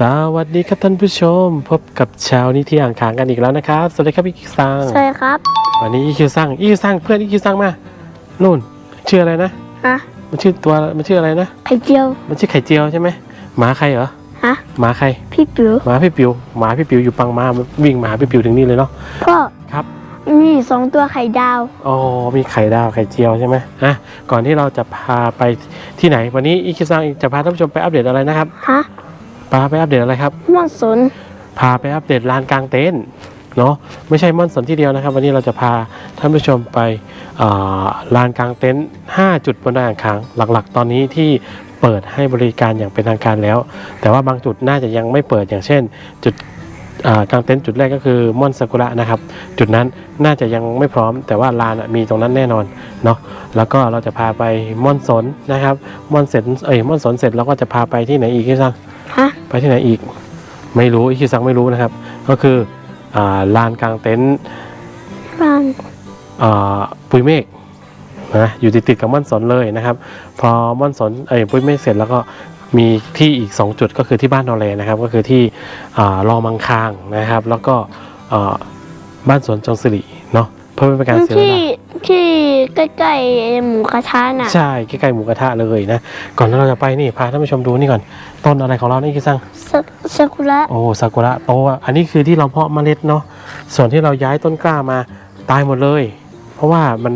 สวัสดีครับท่านผู้ชม พบกับเช้านี้ที่อ่างขางกันอีกแล้วนะครับ สวัสดีครับอีคิวซังใช่ครับ วันนี้อีคิวซังอีคิวซังเพื่อนอีคิวซังมานู่นชื่ออะไรนะฮะมันชื่อตัวมันชื่ออะไรนะ ไข่เจียว มันชื่อไข่เจียวใช่ไหมหมาใครเหรอฮะหมาใครพี่ปิ๋วหมาพี่ปิวหมาพี่ปิวอยู่ปังมามันวิ่งมาหาพี่ปิวถึงนี่เลยเนาะพ่อครับนี่สองตัวไข่ดาวอ๋อมีไข่ดาวไข่เจียวใช่ไหมอะก่อนที่เราจะพาไปที่ไหน วันนี้อีคิวซังจะพาท่านผู้ชมไปอัปเดตอะไรนะครับฮะ พาไปอัปเดตอะไรครับม่อนสนพาไปอัปเดตลานกลางเต็นท์เนาะไม่ใช่ม่อนสนที่เดียวนะครับ วันนี้เราจะพาท่านผู้ชมไปอ่าลานกลางเต็นท์5จุดบนดอยอ่างขางหลักๆ ตอนนี้ที่เปิดให้บริการอย่างเป็นทางการแล้ว แต่ว่าบางจุดน่าจะยังไม่เปิดอย่างเช่น จุดอ่ากลางเต็นท์จุดแรกก็คือม่อนซากุระนะครับ จุดนั้นน่าจะยังไม่พร้อม แต่ว่าลานอะมีตรงนั้นแน่นอนเนาะแล้วก็เราจะพาไปม่อนสนนะครับม่อนเสร็จเอ้ยม่อนสนเสร็จเราก็จะพาไปที่ไหนอีกที่ซังฮะ ไปที่ไหนอีกไม่รู้อีคิวซังไม่รู้นะครับ ก็คืออ่าลานกลางเต็นท์ร้านอ่าปุยเมฆนะอยู่ติดติดๆกับม่อนสนเลยนะครับ พอม่อนสนเอ้ยปุยเมฆเสร็จแล้วก็มีที่อีก 2 จุดก็คือที่บ้านนอเลนะครับ ก็คือที่อ่ารอมังคางนะครับ แล้วก็อ่าบ้านสวนจงสิริ เนาะเพื่อไม่เป็นการเสียเวที่ลาที่ใกล้ๆหมูกระทะน่ะ ใช่ใกล้ๆหมูกระทะเลยนะก่อนที่เราจะไปนี่พาท่านผู้ชมดูนี่ก่อนต้นอะไรของเรานี่คิดซัง ซาซากุระโอ้ซากุระโตอะอันนี้คือที่เราเพาะเมล็ดเนาะส่วนที่เราย้ายต้นกล้ามาตายหมดเลย เพราะว่ามัน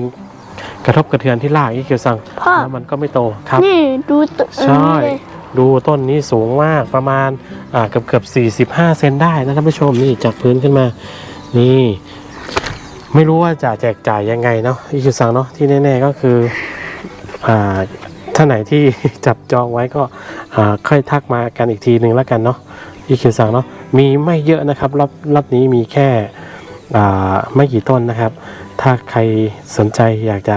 กระทบกระเทือนที่รากอีคิวซังพ่อ แล้วมันก็ไม่โตครับ นี่ดูตัวใช่อันนี้เลยดูต้นนี้สูงมากประมาณอ่าเกือบเกือบสี่สิบห้าเซนได้นะท่านผู้ชมนี่จากพื้นขึ้นมา นี่ ไม่รู้ว่าจะแจกจ่ายยังไงเนาะอีคิวซังเนาะที่แน่ๆก็คืออ่าท่านไหนที่จับจองไว้ก็ค่อยทักมากันอีกทีหนึ่งแล้วกันเนาะอีคิวซังเนาะมีไม่เยอะนะครับรอบรอบนี้มีแค่ไม่กี่ต้นนะครับ ถ้าใครสนใจอยากจะ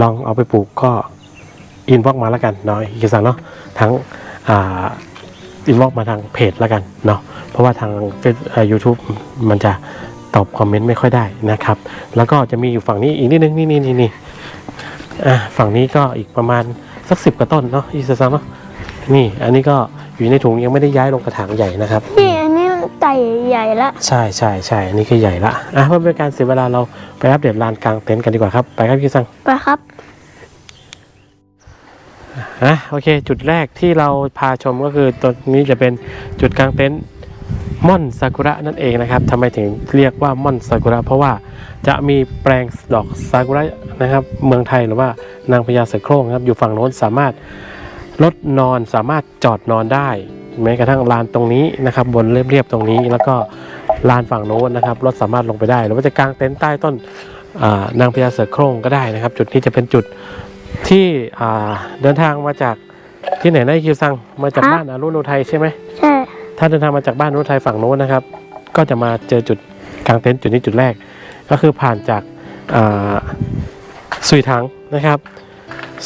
ลองเอาไปปลูกก็อินบ็อกมาแล้วกันเนาะอีคิวซังเนาะทั้งอินบ็อกมาทางเพจแล้วกันเนาะเพราะว่าทางเฟซยูทูบมันจะ ตอบคอมเมนต์ไม่ค่อยได้นะครับ แล้วก็จะมีอยู่ฝั่งนี้อีกนิดนึงนี่นี่นี่นี่อะฝั่งนี้ก็อีกประมาณสักสิบกว่าต้นเนาะอีคิวซังเนาะนี่ อันนี้ก็อยู่ในถุงยังไม่ได้ย้ายลงกระถางใหญ่นะครับนี่อันนี้ไก่ใหญ่ละใช่ใช่ใช่อันนี้คือใหญ่ละอะเพื่อเป็นการเสียเวลาเราไปอัปเดตลานกลางเต็นท์กันดีกว่าครับไปครับพี่ซังไปครับอะโอเค จุดแรกที่เราพาชมก็คือตัวนี้จะเป็นจุดกลางเต็นท์ ม่อนซากุระนั่นเองนะครับทำไมถึงเรียกว่าม่อนซากุระ เพราะว่าจะมีแปลงดอกซากุระนะครับ เมืองไทยหรือว่านางพญาเสือโคร่งนะครับอยู่ฝั่งโน้นสามารถรถนอนสามารถจอดนอนได้แม้กระทั่งลานตรงนี้นะครับ บนเรียบๆตรงนี้แล้วก็ลานฝั่งโน้นนะครับรถสามารถลงไปได้ หรือว่าจะกางเต็นท์ใต้ต้นอ่านางพญาเสือโคร่งก็ได้นะครับ จุดนี้จะเป็นจุดที่อ่าเดินทางมาจากที่ไหนนะคิวซังมาจากครับบ้านอารุณอุทัยใช่ไหมใช่ ถ้าเดินทางมาจากบ้านอารุณอุทัยฝั่งโน้นนะครับ ก็จะมาเจอจุดกางเต็นท์จุดนี้จุดแรก ก็คือผ่านจากอ่าสุยถังนะครับ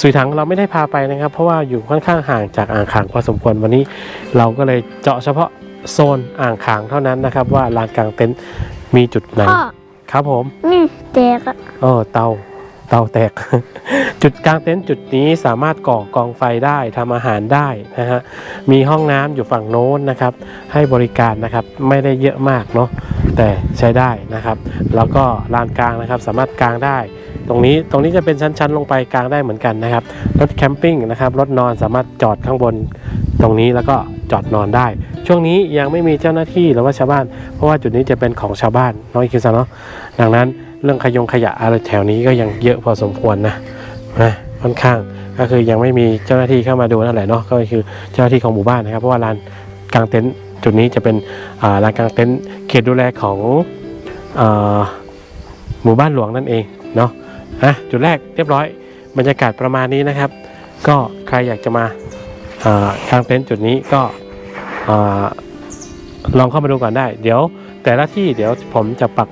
สุยถังเราไม่ได้พาไปนะครับ เพราะว่าอยู่ค่อนข้างห่างจากอ่างขางพอสมควรวันนี้ เราก็เลยเจาะเฉพาะโซนอ่างขางเท่านั้นนะครับ ว่าลานกลางเต็นท์มีจุดไหนพ่อครับผมนี่แตกอะเออเตา เตาแตก จุดกลางเต็นท์จุดนี้สามารถก่อกองไฟได้ทำอาหารได้นะฮะมีห้องน้ำอยู่ฝั่งโน้นนะครับ ให้บริการนะครับไม่ได้เยอะมากเนาะแต่ใช้ได้นะครับ แล้วก็ลานกลางนะครับสามารถกางได้ ตรงนี้ตรงนี้จะเป็นชั้นๆ ลงไปกลางได้เหมือนกันนะครับรถแคมปิ้งนะครับรถนอนสามารถจอดข้างบนตรงนี้แล้วก็จอดนอนได้ ช่วงนี้ยังไม่มีเจ้าหน้าที่หรือว่าชาวบ้าน เพราะว่าจุดนี้จะเป็นของชาวบ้านน้อยคิวซังเนาะดังนั้น เรื่องขยงขยะอะไรแถวนี้ก็ยังเยอะพอสมควรนะนะค่อนข้างก็คือยังไม่มีเจ้าหน้าที่เข้ามาดูนั่นแหละเนาะก็คือเจ้าหน้าที่ของหมู่บ้านนะครับ เพราะว่าลานกลางเต็นท์จุดนี้จะเป็นลานกลางเต็นท์เขตดูแลของอหมู่บ้านหลวงนั่นเองเนาะอะจุดแรกเรียบร้อยบรรยากาศประมาณนี้นะครับ ก็ใครอยากจะมาอ่ากางเต็นท์จุดนี้ก็ลองเข้ามาดูก่อนได้ เดี๋ยวแต่ละที่เดี๋ยวผมจะปัก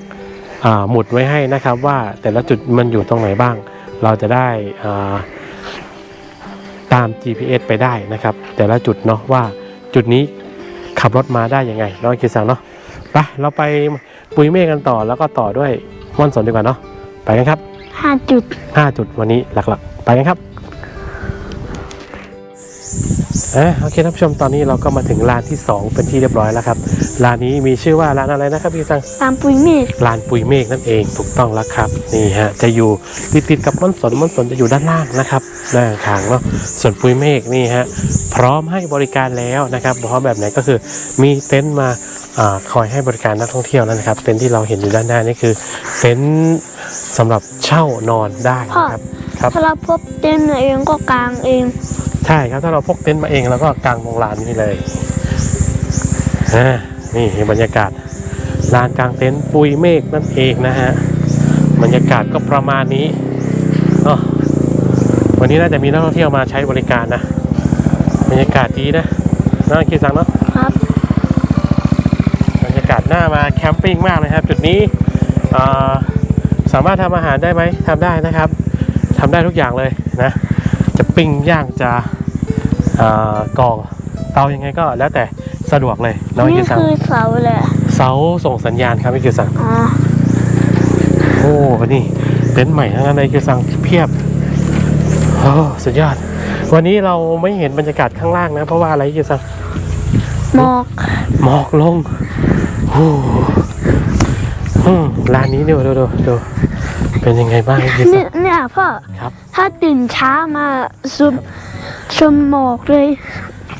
หมุดไว้ให้นะครับว่าแต่ละจุดมันอยู่ตรงไหนบ้าง เราจะได้อ่าตาม GPS ไปได้นะครับ แต่ละจุดเนาะว่าจุดนี้ขับรถมาได้ยังไงเนาะคิดสั่งเนาะไปเราไปปุยเมฆกันต่อแล้วก็ต่อด้วยม่อนสนดีกว่าเนาะไปกันครับห้าจุด 5 จุดวันนี้หลักๆ ไปกันครับ สอะโอเคท่านผู้ชมตอนนี้เราก็มาถึงร้านที่ 2 เป็นที่เรียบร้อยแล้วครับร้านนี้มีชื่อว่าร้านอะไรนะครับพี่ซังตามปุยเมฆลานปุยเมฆนั่นเองถูกต้องแล้วครับนี่ฮะจะอยู่ติดติดๆกับม่อนสนม่อนสนจะอยู่ด้านล่างนะครับด้านข้างเนาะส่วนปุยเมฆนี่ฮะพร้อมให้บริการแล้วนะครับพร้อมแบบไหนก็คือมีเต็นท์มาอาคอยให้บริการนักท่องเที่ยวแล้วนะครับเต็นท์ที่เราเห็นอยู่ด้านหน้านี่คือเต็นท์สำหรับเช่านอนได้นะครับครับถ้าเราพบเต้นท์เองก็กางเอง ใช่ครับถ้าเราพกเต็นท์มาเองแล้วก็กางตรงลานนี่เลยอ่านี่บรรยากาศลานกลางเต็นท์ปุยเมฆนั่นเองนะฮะบรรยากาศก็ประมาณนี้เนาะวันนี้น่าจะมีนักท่องเที่ยวมาใช้บริการนะบรรยากาศดีนะน่าคิดสังเนาะครับบรรยากาศน่ามาแคมปิ้งมากเลยครับ จุดนี้อ่าสามารถทำอาหารได้ไหมทำได้นะครับทำได้ทุกอย่างเลยนะ จะปิ้งย่างจะอ่ากรองเตายังไงก็แล้วแต่สะดวกเลยน้องนี่คิวซังคือเสาเลยอะเสาส่งสัญญาณครับพี่คิวซังอ๋อโอ้นี่เต็นท์ใหม่ทั้งนั้นเลยคิวซังเพียบโอ้สุดยอด วันนี้เราไม่เห็นบรรยากาศข้างล่างนะ เพราะว่าอะไรคิวซังหมอกหมอกลงโอ้อืมร้านนี้ดูดูดูดู เป็นยังไงบ้างคิวซัเนี่งยเนี่ยพ่อครับ ถ้าตื่นเช้ามาซุมชมหมอกเลย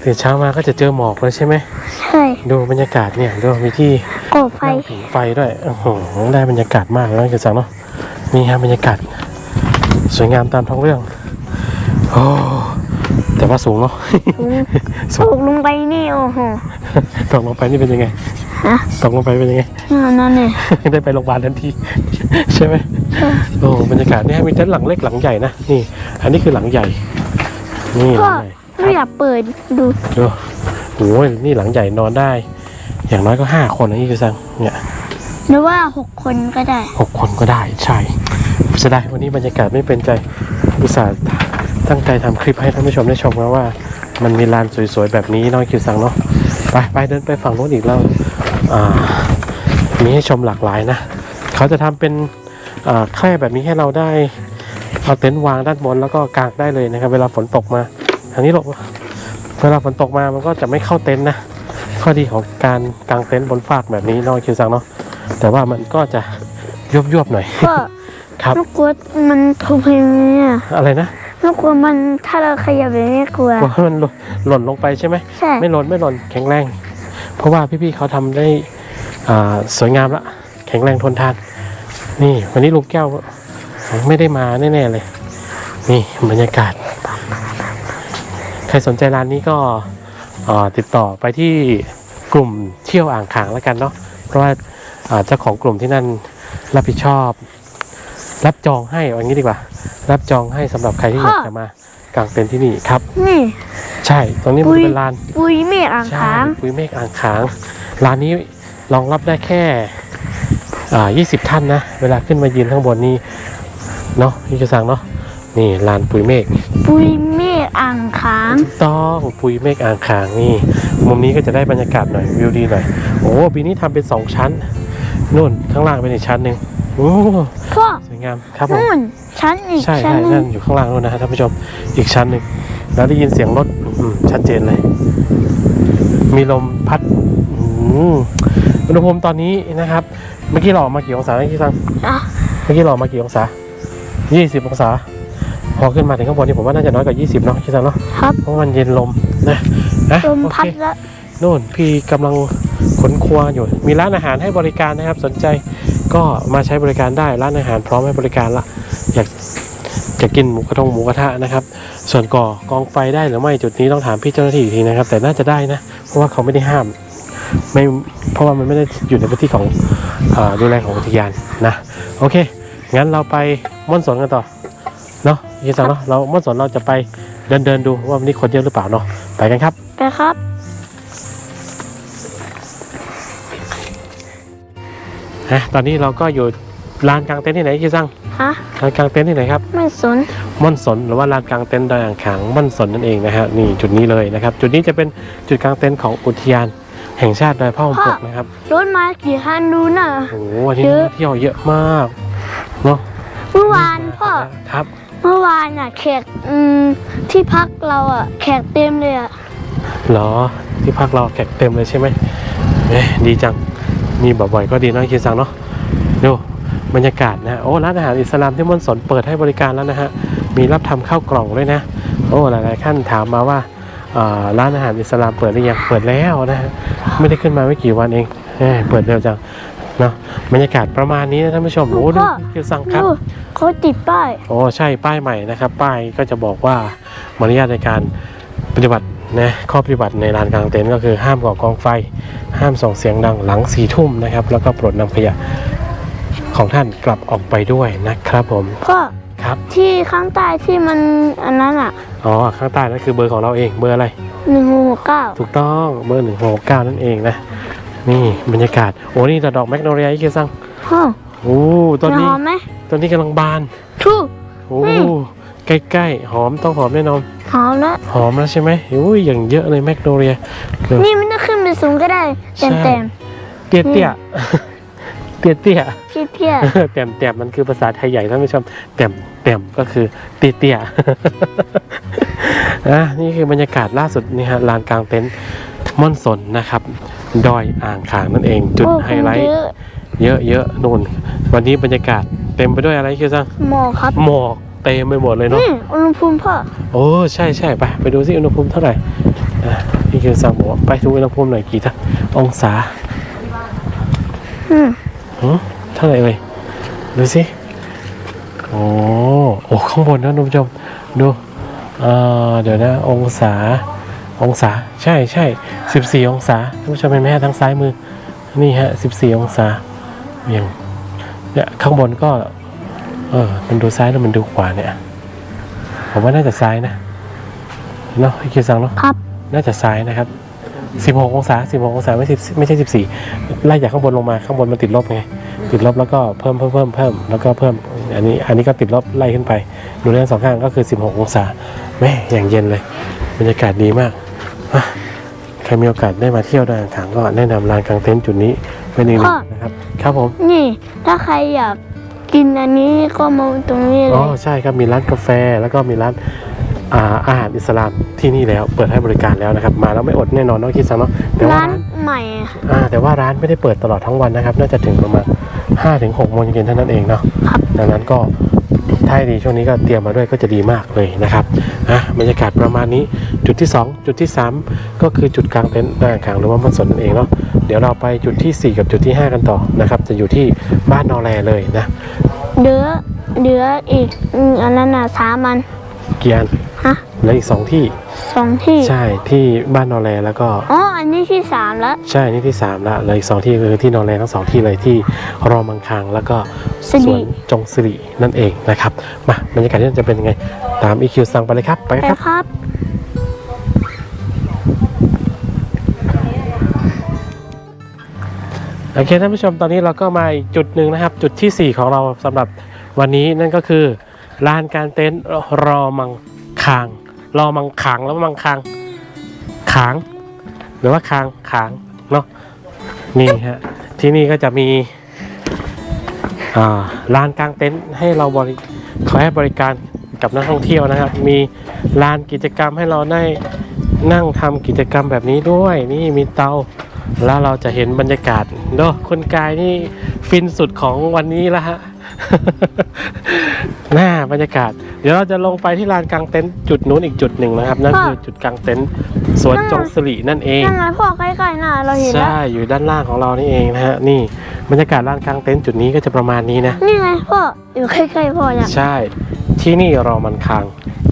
ตื่นเช้ามาก็จะเจอหมอกเลยใช่ไหม ใช่ดูบรรยากาศเนี่ยดูมีที่ก่อไฟนั่งผิงไฟด้วย โอ้โห ได้บรรยากาศมากแล้วจะสังเนาะ นี่ฮะบรรยากาศ สวยงามตามท้องเรื่อง โอ้ แต่ว่าสูงเนาะ สูตงกลงไปนี่โอ้โห ตกลงไปนี่เป็นยังไงฮะ ตกลงไปเป็นยังไง นั่นเนี่ย ได้ไปโรงพยาบาลทันที ใช่ไหมโอ้บรรยากาศเนี่ยมีเต็นท์หลังเล็กหลังใหญ่นะนี่ อันนี้คือหลังใหญ่ นี่หพ่ลัองใหญ่ไม่อยากเปิดดูดูโอ้ยนี่หลังใหญ่นอนได้ อย่างน้อยก็ห้าคนนะนี่คือซังเนี่ยหรือว่าหกคนก็ได้หกคนก็ได้ใช่จะได้วันนี้บรรยากาศไม่เป็นใจอุตส่าห์ตั้งใจทำคลิปให้ท่านผู้ชมได้ชมนะว่า มันมีลานสวยๆแบบนี้น้องคิวสังเนาะไปไปเดินไปฝั่งโน้นอีกแล้วอ่ามีให้ชมหลากหลายนะ เขาจะทำเป็นอ่าแคร่แบบนี้ให้เราได้เอาเต็นท์วางด้านบนแล้วก็กางได้เลยนะครับ เวลาฝนตกมาทางนี้หลบเวลาฝนตกมามันก็จะไม่เข้าเต็นท์นะข้อดีของการกางเต็นท์บนฟากแบบนี้น้องคิวสังเนาะแต่ว่ามันก็จะยวบๆหน่อยก็ครับลูกกลัวมันทุบเพลงเนี่ยอะไรนะลูกกลัวมันถ้าเราขยับแบบนี้กลัวกลัวมันหล่นหล่นลงไปใช่ไหมใช่ไม่หล่นไม่หล่นแข็งแรง เพราะว่าพี่ๆเขาทำได้อ่าสวยงามละแข็งแรงทนทาน นี่ วันนี้ลุงแก้วไม่ได้มาแน่ๆเลย นี่บรรยากาศ ใครสนใจร้านนี้ก็อ่าติดต่อไปที่กลุ่มเที่ยวอ่างขางแล้วกันเนาะเพราะว่าอ่าเจ้าของกลุ่มที่นั่นรับผิดชอบ รับจองให้เอางี้ดีกว่า รับจองให้สำหรับใครที่อยากจะมากางเต็นท์ที่นี่ครับนี่ใช่ตรงนี้มันอุ๊ยเป็นลาน ปุยเมฆอ่างใช่ค้างปุยเมฆอ่างขางร้านนี้รองรับได้แค่ อ่า20ท่านนะ เวลาขึ้นมายืนข้างบนนี่เนาะพี่จะสั่งเนาะนี่ลานปุยเมฆปุยเมฆอ่างค้างต้องปุยเมฆอ่างขางนี่มุมนี้ก็จะได้บรรยากาศหน่อยวิวดีหน่อยโอ้ปีนี้ทำเป็นสองชั้นนู่นข้างล่างเป็นอีกชั้นหนึ่งโอ้พ่อสวยงามครับผมนู่นชั้นอีกใช่ชั้นใช่หนึนั่งนอยู่ข้างล่างนู่นนะฮะท่านผู้ชมอีกชั้นหนึ่งแล้วได้ยินเสียงรถอืมชัดเจนเลย มีลมพัดอืมอุณหภูมิตอนนี้นะครับ เมื่อกี้เราออกมากี่องศาเมื่อกี้ซังอะเมื่อกี้เราออกมากี่องศายี่สิบองศา พอขึ้นมาถึงข้างบนนี่ผมว่าน่าจะน้อยกว่ายี่สิบเนาะคิดซังเนาะครับเพราะมันเย็นลมนะนะลมโอพัเคดแล้วนู่นพี่กำลังขนครัวอยู่ มีร้านอาหารให้บริการนะครับ สนใจก็มาใช้บริการได้ร้านอาหารพร้อมให้บริการละอยากจะกินหมูกระทงหมูกระทะนะครับ ส่วนก่อกองไฟได้หรือไม่จุดนี้ต้องถามพี่เจ้าหน้าที่อีกทีนะครับ แต่น่าจะได้นะ เพราะว่าเขาไม่ได้ห้าม ไม่เพราะว่ามันไม่ได้อยู่ในพื้นที่ของอาดูแลของอุทยานนะโอเค งั้นเราไปม่อนสนกันต่อเนาะยี่สังเนาะเราม่อนสนเราจะไปเดินเดินๆดูว่าวันนี้คนเยอะหรือเปล่าเนาะไปกันครับไปครับฮะตอนนี้เราก็อยู่ลานกลางเต็นท์ที่ไหนพี่ซังฮะลานกลางเต็นท์ที่ไหนครับไม่สนม่อนสนหรือว่าลานกลางเต็นท์ดอยอ่างขางม่อนสนนั่นเองนะฮะนี่จุดนี้เลยนะครับ จุดนี้จะเป็นจุดกลางเต็นท์ของอุทยาน แห่งชาติดอยพ่อหมปกนะครับรถมากี่คันดูน่ะโอ้โหวันนี้เยนักอะท่องเที่ยวเยอะมากเนาะเมื่อวานพ่อครับ เมื่อวานอะแขกอืมที่พักเราอะแขกเต็มเลยอะเหรอที่พักเราแขกเต็มเลยใช่ไหมเอ๊ะดีจังมีบ่อยๆก็ดีนะคิดซังเนาะดูบรรยากาศนะโอ้ร้านอาหารอิสลามที่มอนสนเปิดให้บริการแล้วนะฮะมีรับทำข้าวกล่องด้วยนะ โอ้หลายๆท่านถามมาว่าอ่า ร้านอาหารอิสลามเปิดหรือยังเปิดแล้วนะฮะไม่ได้ขึ้นมาไม่กี่วันเองเอ้ยเปิดเร็วจังเนาะบรรยากาศประมาณนี้นะท่านผู้ชมโอ้ดูคิวซังครับดูเขาติดป้ายโอ้ใช่ป้ายใหม่นะครับ ป้ายก็จะบอกว่ามารยาทในการปฏิบัตินะข้อปฏิบัติในลานกลางเต็นท์ก็คือห้ามก่อกองไฟ ห้ามส่งเสียงดังหลังสี่ทุ่มนะครับ แล้วก็โปรดนำขยะของท่านกลับออกไปด้วยนะครับผมพ่อ ครับ ที่ข้างใต้ที่มันอันนั้นอะอ๋อข้างใต้นั่นคือเบอร์ของเราเองเบอร์อะไร หนึ่งหกเก้าถูกต้องเบอร์หนึ่งหกเก้านั่นเองนะ นี่บรรยากาศโอ้นี่แต่ดอกแมกโนเรียอีกซังพ่อโอ้ต้นจะนี้หอมไหมต้นนี้กำลังบานทูกโอ้อืมใกล้ๆหอมต้องหอมแน่นอนหอมแล้วหอมแล้วใช่ไหมอุ้ยอย่างเยอะเลยแมกโนเรียนี่มันจะขึ้นไปสูงก็ได้ใช่เต็มเต็มเตี้ยเตี้ยเตี้ยเตี้ย ๆพี่เที่ยแต้มแต้มมันคือภาษาไทยใหญ่ท่านผู้ชมแต้มแต้มก็คือเตี้ยเตี้ยอะนี่คือบรรยากาศล่าสุดนี่ฮะลานกลางเต็นท์ม่อนสนนะครับ ดอยอ่างขางนั่นเอง จุดโอ้ไฮไลท์เยอะเยอะเยอะนู่น วันนี้บรรยากาศเต็มไปด้วยอะไรคิวซังหมอกครับหมอกเต็มไปหมดเลยเนาะนี่อุณหภูมิพ่อโอ้ใช่ใช่ไปไปดูซิอุณหภูมิเท่าไหร่อะพี่คิวซังบอกว่าไปดูอุณหภูมิหน่อยกี่ท่าองศาอืมหือเท่าไหร่เอ่ยดูสิโอ้โอ้ข้างบนนะท่านผู้ชมดูเอ่อเดี๋ยวนะองศาองศาใช่ใช่สิบสี่องศาท่านผู้ชมเห็นไหมฮะทางซ้ายมือนี่ฮะสิบสี่องศาอย่างเนี่ยข้างบนก็ เออมันดูซ้ายแล้วมันดูขวาเนี่ยผมว่าน่าจะซ้ายนะเนาะพี่คิวซังเนาะครับน่าจะซ้ายนะครับ16องศา16องศาไม่10ไม่ใช่14ไล่จากข้างบนลงมาข้างบนมันติดลบไง ติดลบแล้วก็เพิ่มเพิ่มเพิ่มเพิ่มแล้วก็เพิ่มอันนี้อันนี้ก็ติดลบไล่ขึ้นไป ดูด้านสองข้างก็คือ 16 องศาแม่อย่างเย็นเลยบรรยากาศดีมากอะใครมีโอกาสได้มาเที่ยวดอยอ่างขางก็แนะนำลานกลางเต็นท์จุดนี้เป็นอีกหนึ่งนะครับ ครับผมนี่ ถ้าใครอยากกินอันนี้ก็มาตรงนี้เลอ๋อยใช่ครับมีร้านกาแฟแล้วก็มีร้าน อ่าอาหารอิสลามที่นี่แล้วเปิดให้บริการแล้วนะครับ มาแล้วไม่อดแน่นอนเนาะคิดซังเนาะแต่ว่าร้านร้านใหม่อะอ่าแต่ว่าร้านไม่ได้เปิดตลอดทั้งวันนะครับ น่าจะถึงประมาณ5ถึง6โมงเย็นเท่านั้นเองเนาะครับดังนั้นก็ถ้าให้ดีช่วงนี้ก็เตรียมมาด้วยก็จะดีมากเลยนะครับอะบรรยากาศประมาณนี้จุดที่ 2 จุดที่ 3 ก็คือจุดกลางเต็นท์หน้าอ่างขางหรือว่ามันสนนั่นเองเนาะเดี๋ยวเราไปจุดทีสี่ 4 กับจุดที่ 5 กันต่อนะครับ จะอยู่ที่บ้านนอแลเลยนะเหลือเหลืออีกอืมอันนั้นน่ะสามอันเกียนฮะ และอีกสองที่สองที่ใช่ที่บ้านนอแลแล้วก็อ๋ออันนี้ที่สามแล้วใช่นี่ที่สามละเลยอีกสองที่คือที่นอร์แลนด์ทั้งสองที่เลยที่รอมังคางแล้วก็สิสริวนจงสิรินั่นเองนะครับมาบรรยากาศที่นั่นจะเป็นยังไง ตามอีคิวสั่งไปเลยครับไปไปครับครับโอเคท่านผู้ชมตอนนี้เราก็มาอีกจุดหนึ่งนะครับ จุดที่ 4 ของเราสำหรับวันนี้นั่นก็คือลานการเต็นท์รอมังคาง รอมังคางแล้วมังคางขางหรือว่าคางขางเนาะนี่ฮะที่นี่ก็จะมีลานกลางเต็นท์ให้เราบริเขาให้บริการกับนักท่องเที่ยวนะครับ มีลานกิจกรรมให้เราได้นั่งทำกิจกรรมแบบนี้ด้วยนี่มีเตาแล้วเราจะเห็นบรรยากาศเนาะคนกายนี่ฟินสุดของวันนี้แล้วฮะ หน้าบรรยากาศ เดี๋ยวเราจะลงไปที่ลานกลางเต็นท์จุดนู้นอีกจุดหนึ่งนะครับ นั่นคือจุดกลางเต็นท์สวนจงสิรินั่นเองนั่นไงพ่อใกล้ๆน่ะเราเห็นแล้วใช่อยู่ด้านล่างของเรานี่เองนะฮะนี่บรรยากาศลานกลางเต็นท์จุดนี้ก็จะประมาณนี้นะนี่ไงพ่ออยู่ใกล้ๆพ่อเนี่ยใช่ที่นี่รอมันคาง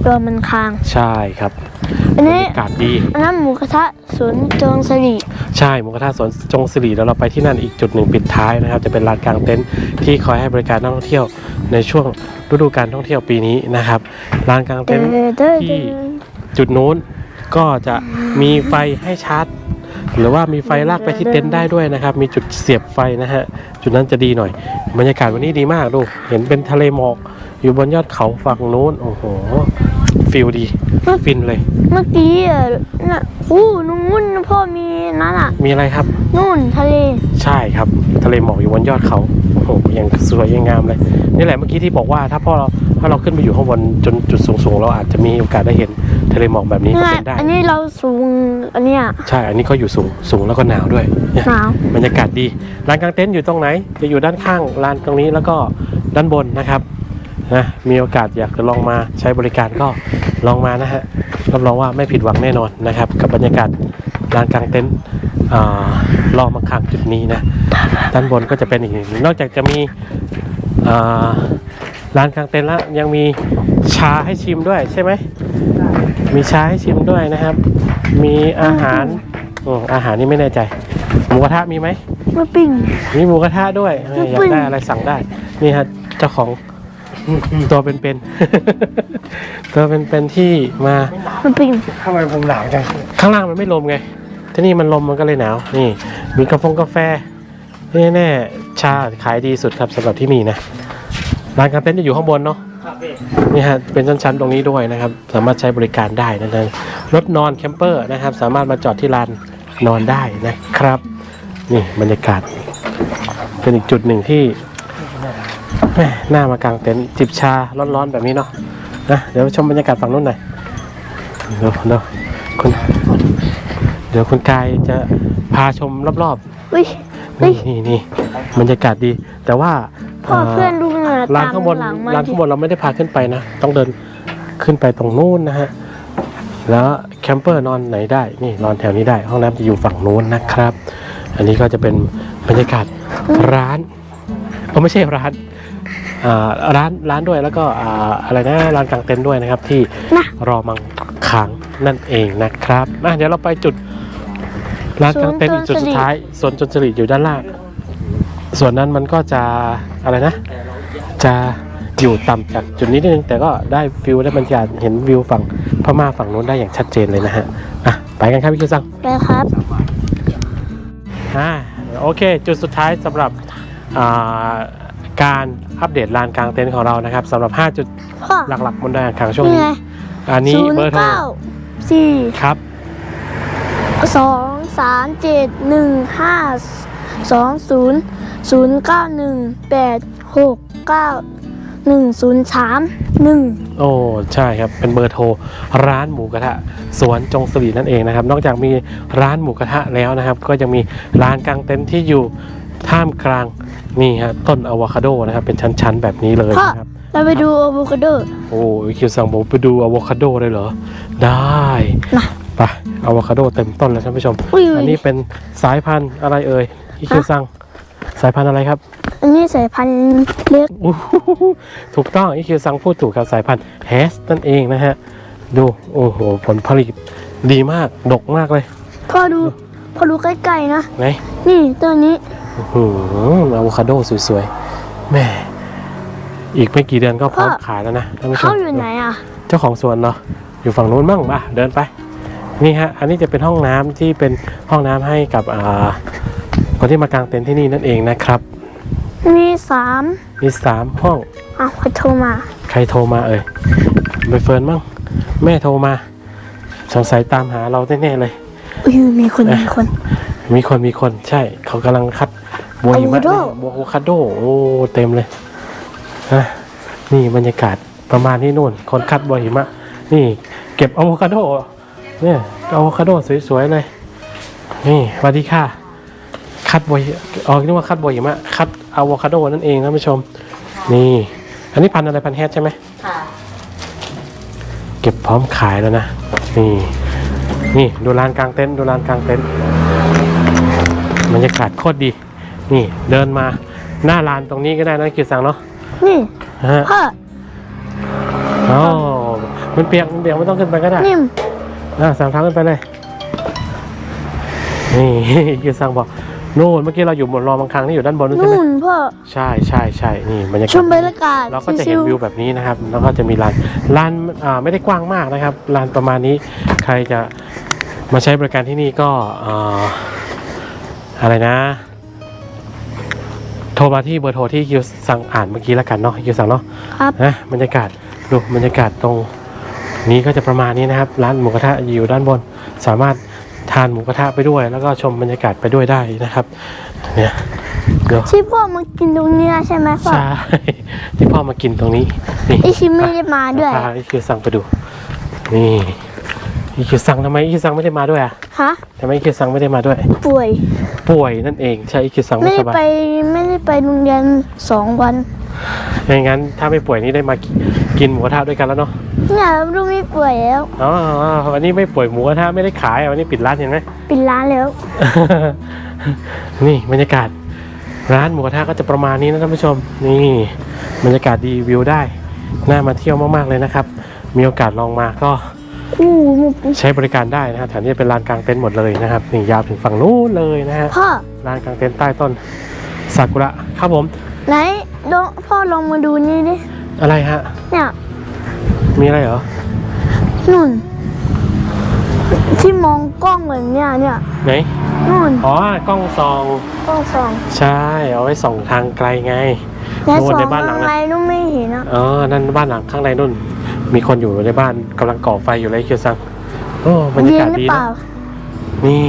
ตัวมันค้าง ใช่ครับอันบรนี้รยากาศดี อันนั้นหมูกระทะศูนย์จงสรีใช่หมูกระทะสวนจงสิริแล้วเราไปที่นั่นอีกจุดหนึ่งปิดท้ายนะครับ จะเป็นลานกลางเต็นท์ที่คอยให้บริการนักท่องเที่ยวในช่วงฤดูการท่องเที่ยวปีนี้นะครับลานกลางเต็นท์ที่ จุดนู้นก็จะมีไฟให้ชาร์จ หรือว่ามีไฟลากไปที่เต็นท์ได้ด้วยนะครับ มีจุดเสียบไฟนะฮะ จุดนั้นจะดีหน่อย บรรยากาศวันนี้ดีมากดูเห็นเป็นทะเลหมอกอยู่บนยอดเขาฝั่งนู้นโอ้โห ฟิลดี ฟินเลย เมื่อกี้อะน่ะอู้นู่นพ่อมีนั่นอะ มีอะไรครับ นู่นทะเล ใช่ครับ ทะเลหมอกอยู่บนยอดเขาโอ้โหยังสวยยังงามเลย นี่แหละเมื่อกี้ที่บอกว่าถ้าพ่อเราถ้าเราขึ้นไปอยู่ข้างบนจนจุดสูงๆเราอาจจะมีโอกาสได้เห็นทะเลหมอกแบบนี้ก็เนี่ยเป็นได้ อันนี้เราสูง อันเนี้ย ใช่ อันนี้เขาอยู่สูง สูงแล้วก็หนาวด้วยเนี่ยหนาวบรรยากาศดี ลานกลางเต็นท์อยู่ตรงไหน จะอยู่ด้านข้างลานตรงนี้แล้วก็ด้านบนนะครับ นะมีโอกาสอยากจะลองมาใช้บริการก็ลองมานะฮะรับรองว่าไม่ผิดหวังแน่นอนนะครับ กับบรรยากาศลานกลางเต็นท์อ่ารอมังคังจุดนี้นะด้านบนก็จะเป็นอีกหนึ่งนอกจากจะมีอ่าลานกลางเต็นท์แล้วยังมีชาให้ชิมด้วยใช่ไหมมีชาให้ชิมด้วยนะครับ มีอาหารอืมอาหารนี่ไม่แน่ใจ หมูกระทะมีไหมมาปิ้งมีหมูกระทะด้วยเอออยากได้อะไรสั่งได้ นี่ฮะเจ้าของอืม ตัวเป็นๆ ตัวเป็นๆที่มามาปิ้งทำไมผมหนาวจังข้างล่างมันไม่ลมไง ที่นี่มันลมมันก็เลยหนาว นี่ มีกาแฟกาแฟนี่แน่ๆชาขายดีสุดครับสำหรับที่นี่นะ ร้านกางเต็นท์จะอยู่ข้างบนเนาะครับพี่นี่ฮะเป็นชั้นๆตรงนี้ด้วยนะครับ สามารถใช้บริการได้นะนะรถนอนแคมเปอร์นะครับ สามารถมาจอดที่ลานนอนได้นะครับ นี่บรรยากาศเป็นอีกจุดหนึ่งที่ แม่น่ามากางเต็นท์จิบชาร้อนๆแบบนี้เนาะนะเดี๋ยวชมบรรยากาศฝั่งนู้นหน่อยเดี๋ยวเดี๋ยวคุณเดี๋ยวคุณกายจะพาชมรอบอุ้ยๆเฮ้ยนี่นี่นี่บรรยากาศดี แต่ว่าพ่อเพื่อนดูหน่อยร้านข้างบนตมหลังมาร้านดิข้างบนเราไม่ได้พาขึ้นไปนะต้องเดินขึ้นไปตรงนู้นนะฮะแล้วแคมเปอร์นอนไหนได้นี่นอนแถวนี้ได้ ห้องน้ำจะอยู่ฝั่งนู้นนะครับ อันนี้ก็จะเป็นบรรยากาศร้านเออไม่ใช่ร้านอ่า ร้านร้านด้วยแล้วก็อ่าอะไรนะร้านกลางเต็นท์ด้วยนะครับ ที่นะรอมังขังนั่นเองนะครับมาเดี๋ยวเราไปจุดร้านกลางเต็นท์อีกจุดสุดท้ายส่วนจนสริอยู่ด้านล่างส่วนนั้นมันก็จะอะไรนะ จะอยู่ต่ำจากจุดนี้นิดนึงแต่ก็ได้ฟิลได้บรรยากาศเห็นวิวฝั่งพม่าฝั่งนู้นได้อย่างชัดเจนเลยนะฮะอะไปกันครับพี่คิวซังไปครับอ่าโอเค จุดสุดท้ายสำหรับอ่า การอัปเดตลานกลางเต็นท์ของเรานะครับสำหรับ 5 จุดพ่อหลักๆบนดอยอ่างขางช่วงนี่นี้ไงอันนี้ศูนเบอย์ร์โทรเก้าสี่ครับ สองสามเจ็ดหนึ่งห้าสองศูนย์ศูนย์เก้าหนึ่งแปดหกเก้าหนึ่งศูนย์สามหนึ่ง โอ้ใช่ครับ เป็นเบอร์โทรร้านหมูกระทะสวนจงสวีนั่นเองนะครับ นอกจากมีร้านหมูกระทะแล้วนะครับ ก็ยังมีร้านกลางเต็นท์ที่อยู่ ท่ามกลางนี่ฮะต้นอะโวคาโดนะครับ เป็นชั้นๆแบบนี้เลยพ่อนะครับ เราไปดูอะโวคาโดโอ้ยคิวสั่งผมไปดูอะโวคาโดเลยเหรอ ได้น่ะไปอะโวคาโดเต็มต้นแล้วท่านผู้ชม อุ้ยอันนี้เป็นสายพันธุ์อะไรเอ่ยที่คิวสั่งสายพันธุ์อะไรครับ อันนี้สายพันธุ์เล็กอู้หูถูกต้องอีคิวซังพูดถูกครับสายพันธุ์แฮสนั่นเองนะฮะดูโอ้โหผลผลิตดีมากดกมากเลยพ่อดูพ่อดูใกล้ๆนะไหนนี่ตัวนี้ อื้อหืออะโวคาโดสวยๆแหม่อีกไม่กี่เดือนก็พร้อมพ่อขายแล้วนะท่านผู้ชมเขาอยู่ไหนอะ เจ้าของสวนเนาะอยู่ฝั่งนู้นบ้างป่ะเดินไป นี่ฮะ อันนี้จะเป็นห้องน้ำที่เป็นห้องน้ำให้กับอ่าคนที่มากางเต็นท์ที่นี่นั่นเองนะครับ มีสามมีสามห้องอ้าวใครโทรมา ใครโทรมาเอ่ยใบเฟิร์นมั้งแม่โทรมาสงสัยตามหาเราแน่ๆเลย อุ้ยมีคนมีคน มีคนมีคนใช่ เขากำลังคัดบัวหิมะอะโวคาโด บัวอะโวคาโดโอ้เต็มเลยนะนี่บรรยากาศประมาณนี้นู่น คนคัดบัวหิมะ นี่ เก็บอะโวคาโดเนี่ยอะโวคาโดสวยๆเลย นี่สวัสดีค่ะ คัดบัวหิอ๋อนึกว่าคัดบัวหิมะคัดอะโวคาโดนั่นเองท่านผู้ชม นี่ อันนี้พันธุ์อะไรพันธุ์แฮชใช่ไหม ค่ะ เก็บพร้อมขายแล้วนะ นี่ นี่ดูลานกลางเต็นท์ดูลานกลางเต็นท์บรรยากาศโคตรดี นี่เดินมาหน้าลานตรงนี้ก็ได้นะกิจสังเนาะนี่ฮะพ่ออ๋อมันเปียกมันเปียกไม่ต้องขึ้นไปก็ได้นี่อะสามเท้าขึ้นไปเลย นี่กิจสังบอก นู่นเมื่อกี้เราอยู่บนรอมังคังที่อยู่ด้านบนนู้นใช่ไหมนู่นพ่อใช่ใช่ใช่นี่บรรยากาศชมบรรยากาศเราก็จะชิเห็นววิวแบบนี้นะครับ แล้วก็จะมีลานลานอ่าไม่ได้กว้างมากนะครับลานประมาณนี้ใครจะมาใช้บริการที่นี่ก็อ่าอะไรนะ โทรมาที่เบอร์โทรที่คิวสั่งอ่านเมื่อกี้แล้วกันเนาะคิวสั่งเนาะๆครับนะบรรยากาศดูบรรยากาศตรงนี้ก็จะประมาณนี้นะครับ ร้านหมูกระทะอยู่ด้านบนสามารถ ทานหมูกระทะไปด้วย แล้วก็ชมบรรยากาศไปด้วยได้นะครับ เนี่ยเดี๋ยวที่พ่อมากินตรงเนี้ยใช่ไหมพ่อใช่ที่พ่อมากินตรงนี้นี่ไอชิมไม่ได้มาด้วยพาไอคิวสั่งไปดู นี่อีคิวซังทำไมอีคิวซังไม่ได้มาด้วยอะฮะทำไมอีคิวซังไม่ได้มาด้วย ป่วย ป่วยนั่นเองใช่อีคิวซังไม่ไม่สได้บาไปยไม่ได้ไปโรงเรียนสองวันไม่งั้นถ้าไม่ป่วยนี่ได้มา กินหมูกระทะด้วยกันแล้วเนาะเนี่ยลูกไม่ป่วยแล้ว อ๋อวันนี้ไม่ป่วยหมูกระทะไม่ได้ขายอะวันนี้ปิดร้านเห็นไหมปิดร้านแล้ว นี่บรรยากาศ ร้านหมูกระทะก็จะประมาณนี้นะท่านผู้ชม นี่บรรยากาศดีวิวได้ น่ามาเที่ยวมากๆเลยนะครับ มีโอกาสลองมาก็อู้หมูใช้บริการได้นะฮะแถวนี้เป็นลานกลางเต็นท์หมดเลยนะครับนี่ยาวถึงฝั่งนู้นเลยนะฮะพ่อลานกลางเต็นท์ใต้ต้นซากุระครับผม ไหนลองพ่อลองมาดูนี่ดิ อะไรฮะ เนี่ยมีอะไรเหรอ นุ่น ที่มองกล้องแบบเนี้ยเนี่ยไหน นุ่นอ๋อ กล้องซอง กล้องสองใช่ เอาไว้ส่องทางไกลไงและนู่นสอในงบ้านหลังอะนะไรนุ่นไม่เห็นอะอ๋อ นั่นบ้านหลังข้างในนู่น มีคนอยู่ในบ้านกำลังก่อไฟอยู่เลยคิวซัง โอ้บรรยาเย็นกาศหรือดีเปนะ ล่า นี่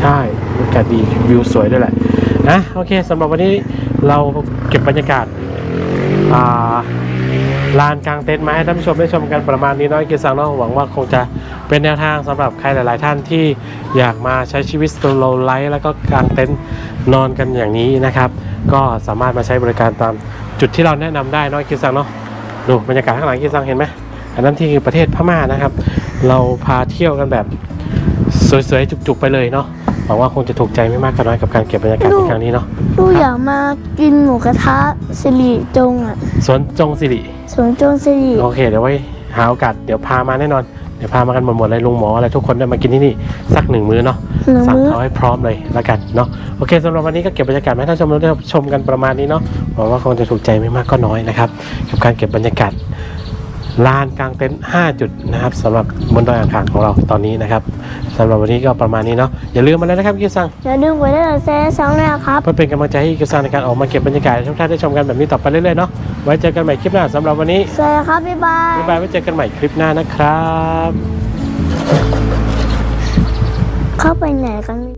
ใช่บรรยากาศดีวิวสวยด้วยแหละนะโอเคสำหรับวันนี้เราเก็บบรรยากาศอ่า ลานกลางเต็นท์มาให้ท่านผู้ชมได้ชมกันประมาณนี้เน้อยกิสังเนาะหวังว่าคงจะเป็นแนวทางสำหรับใครหลาย ๆ ท่านที่อยากมาใช้ชีวิต slow life แล้วก็กางเต็นท์นอนกันอย่างนี้นะครับ ก็สามารถมาใช้บริการตามจุดที่เราแนะนำได้เน้อยกิสังเนาะดูบรรยากาศข้างหลังกิสังเห็นไหมอันนั้นที่คือประเทศพม่านะครับ เราพาเที่ยวกันแบบ สวยๆจุกๆไปเลยเนาะหวังว่าคงจะถูกใจไม่มากก็น้อยกับการเก็บบรรยากาศในครั้งนี้เนาะลูกอยากมากินหมูกระทะสิริจงอะสวนจงสิริสวนจงสิริโอเคเดี๋ยวไว้หาโอกาสเดี๋ยวพามาแน่นอนเดี๋ยวพามากันหมดๆเลยลุงหมออะไรทุกคนได้มากินที่นี่สักหนึ่งมื้อเนาะหนึ่งสั่งมื้อเขาให้พร้อมเลยละกันเนาะโอเคสำหรับวันนี้ก็เก็บบรรยากาศมาให้ท่านผู้ชมได้ชมกันประมาณนี้เนาะหวังว่าคงจะถูกใจไม่มากก็น้อยนะครับกับการเก็บบรรยากาศ ลานกลางเต็นท์5จุดนะครับสำหรับบนดอยอ่างขางของเราตอนนี้นะครับสำหรับวันนี้ก็ประมาณนี้เนาะอย่าลืมมาเลยนะครับคิวซังอย่าลืมกดไลค์กดแชร์ช่องด้วยนะครับเพื่อเป็นกำลังใจให้กิจการในการออกมาเก็บบรรยากาศให้ทุกท่านได้ชมกันแบบนี้ต่อไปเรื่อยๆเนาะไว้เจอกันใหม่คลิปหน้าสำหรับวันนี้สวัสดีครับบ๊ายบายบ๊ายบายไว้เจอกันใหม่คลิปหน้านะครับ เข้าไปไหนกัน